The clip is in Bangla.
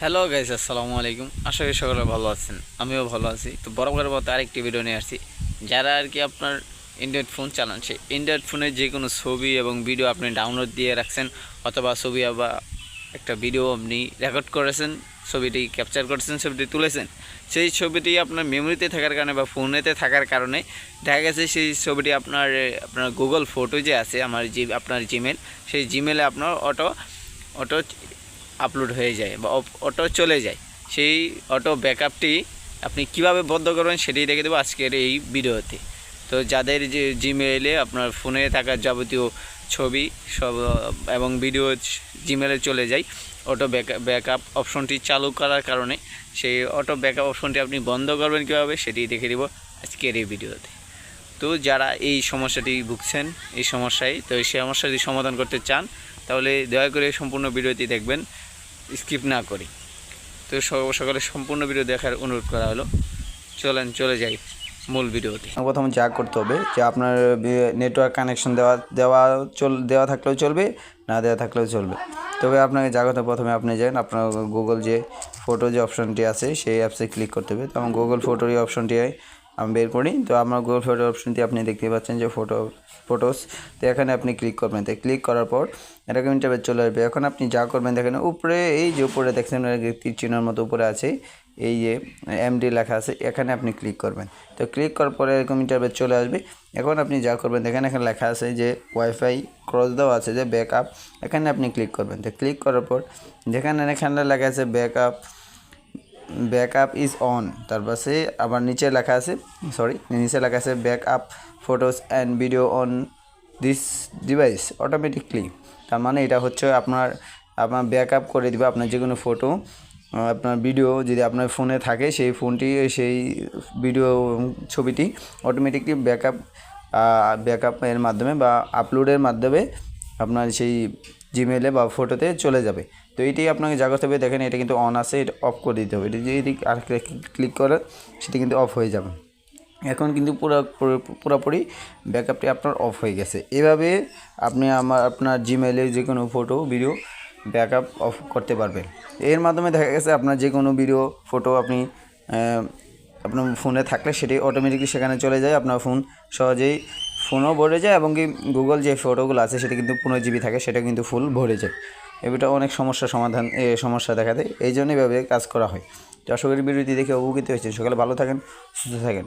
হ্যালো গাইস আসসালামু আলাইকুম। আশা করি সকলে ভালো আছেন। আমিও ভালো আছি। তো বরাবরের মতো আরেকটি ভিডিও নিয়ে আসছি। যারা আর কি আপনার অ্যান্ড্রয়েড ফোন চালান, সেই অ্যান্ড্রয়েড ফোনের যে কোনো ছবি এবং ভিডিও আপনি ডাউনলোড দিয়ে রাখছেন, অথবা ছবি বা একটা ভিডিও আপনি রেকর্ড করেছেন, ছবিটি ক্যাপচার করেছেন, ছবিটি তুলেছেন, সেই ছবিটি আপনার মেমোরিতে থাকার কারণে বা ফোনেতে থাকার কারণে দেখা গেছে সেই ছবিটি আপনার আপনার গুগল ফটো যে আছে, আমার জি আপনার জিমেল সেই জিমেলে আপনার অটো অটো আপলোড হয়ে যায় বা অটো চলে যায়, সেই অটো ব্যাকআপটি আপনি কীভাবে বন্ধ করবেন সেটাই দেখে দেবো আজকের এই ভিডিওতে। তো যাদের যে জিমেইলে আপনার ফোনে থাকা যাবতীয় ছবি সব, এবং ভিডিও জিমেলে চলে যায় অটো ব্যাকআপ অপশনটি চালু করার কারণে সেই অটো ব্যাকআপ অপশনটি আপনি বন্ধ করবেন কীভাবে সেটি দেখে দেবো আজকের এই ভিডিওতে। তো যারা এই সমস্যাটি ভুগছেন, এই সমস্যায়, তো এই সমস্যাটি সমাধান করতে চান তাহলে দয়া করে সম্পূর্ণ ভিডিওটি দেখবেন, স্কিপ না করে। তো সকলে সম্পূর্ণ ভিডিও দেখার অনুরোধ করা হলো। চলেন, চলে যাই মূল ভিডিওতে। প্রথম যা করতে হবে, যে আপনার নেটওয়ার্ক কানেকশন দেওয়া দেওয়া চল, দেওয়া থাকলেও চলবে, না দেওয়া থাকলেও চলবে। তবে আপনাকে যা কথা প্রথমে আপনি যান, আপনার গুগল যে ফটো যে অপশনটি আছে, সেই অ্যাপসে ক্লিক করতে হবে। তো আমার গুগল ফটোর এই অপশনটি আমি বের করি। তো আমার গুগল ফটো অপশনটি আপনি দেখতে পাচ্ছেন যে ফটো ফটোস তো এখানে আপনি ক্লিক করবেন। তো ক্লিক করার পর এরকম ইন্টারভেট চলে আসবে। এখন আপনি যা করবেন দেখেন, উপরে, এই যে উপরে দেখছেন চিহ্নের মতো উপরে আছে, এই যে এমডি লেখা আছে, এখানে আপনি ক্লিক করবেন। তো ক্লিক করার পরে এরকম ইন্টারভেট চলে আসবে। এখন আপনি যা করবেন দেখেন, এখানে লেখা আছে যে ওয়াইফাই ক্রস দেওয়া আছে, যে ব্যাকআপ এখানে আপনি ক্লিক করবেন। তো ক্লিক করার পর যেখানে এখানে লেখা আছে ব্যাকআপ ব্যাকআপ ইজ অন। তারপর সে আবার নিচে লেখা আছে, সরি, নিচে লেখা আছে backup photos and video on this device automatically. তার মানে এটা হচ্ছে আপনার আপনার ব্যাকআপ করে দিবে আপনার যে কোনো ফটো আপনার ভিডিও যদি আপনার ফোনে থাকে, সেই ফোনটি, সেই ভিডিও ছবিটি অটোমেটিকলি ব্যাকআপ ব্যাকআপের মাধ্যমে বা আপলোডের মাধ্যমে আপনার সেই জিমেলে বা ফটোতে চলে যাবে। তো এইটি আপনাকে যা করতে হবে দেখেন, এটা কিন্তু অন আছে, এটা অফ করে দিতে হবে। এটা যদি আর ক্লিক করে সেটা কিন্তু অফ হয়ে যাবে। এখন কিন্তু পুরো- পুরোপুরি ব্যাকআপটি আপনার অফ হয়ে গেছে। এভাবে আপনি আমার আপনার জিমেলে যে কোনো ফটো ভিডিও ব্যাকআপ অফ করতে পারবেন। এর মাধ্যমে দেখা গেছে আপনার যে কোনো ভিডিও ফটো আপনি আপনার ফোনে থাকলে সেটি অটোমেটিকলি সেখানে চলে যায়। আপনার ফোন সহজেই ফোনও ভরে যায় এবং কি গুগল যে ফটোগুলো আছে সেটা কিন্তু পনেরো জিবি থাকে, সেটা কিন্তু ফুল ভরে যায়। এটা অনেক সমস্যা সমাধান সমস্যা দেখা দেয়। এই জন্য এভাবে কাজ করা হয়। তো আশা করি ভিডিওটি দেখে উপকৃত হয়েছেন। সকালে ভালো থাকেন, সুস্থ থাকেন।